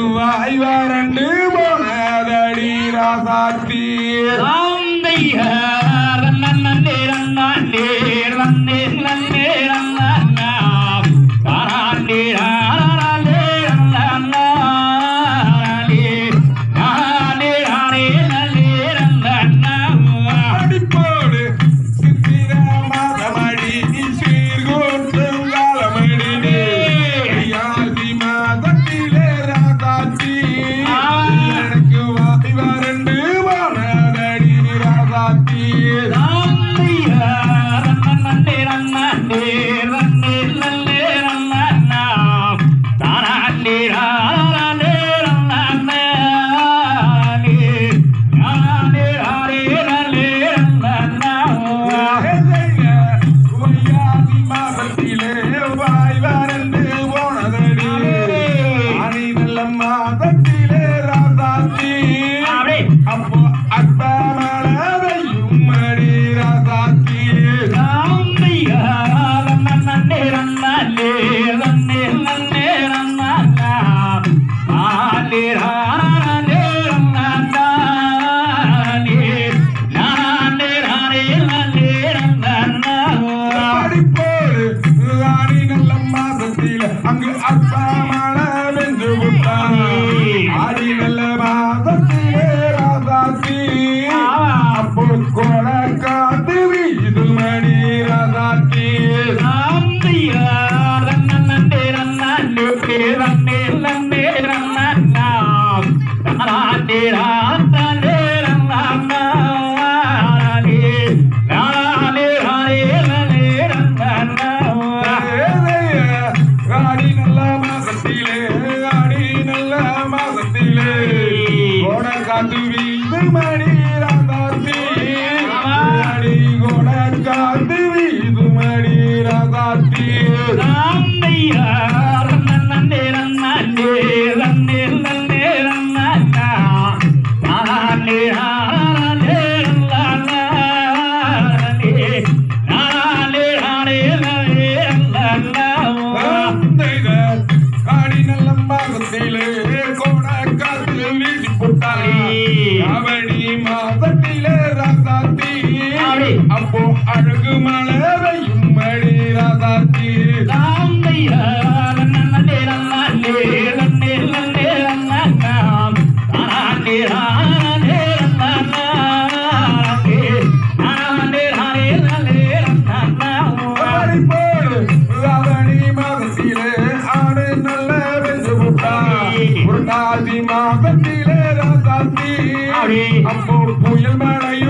弱いわ Hey, man. அம்போடு புயல் மழையும்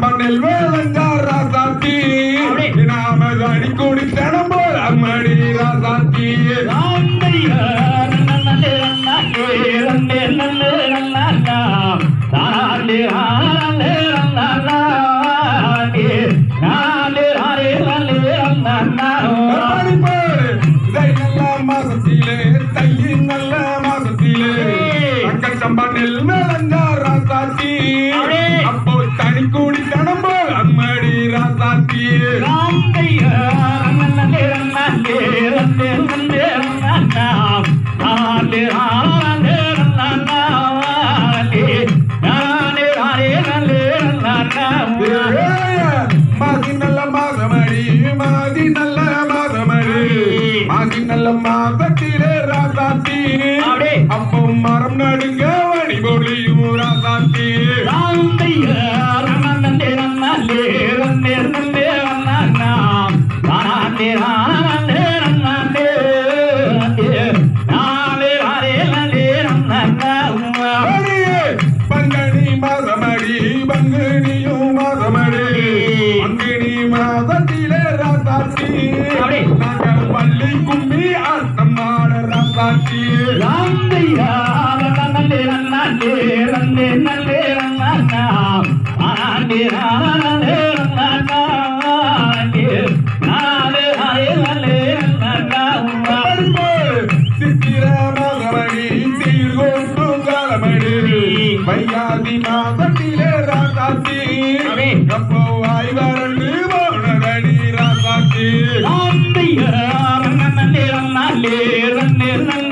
সম্মান the mama. வையாதி மாதத்திலே ராசாத்தி அப்போ ஆய்வரண்டு போனதடி ராசாத்தி ராந்தையா ரன்னே ரன்னாலே ரன்னே ரன்ன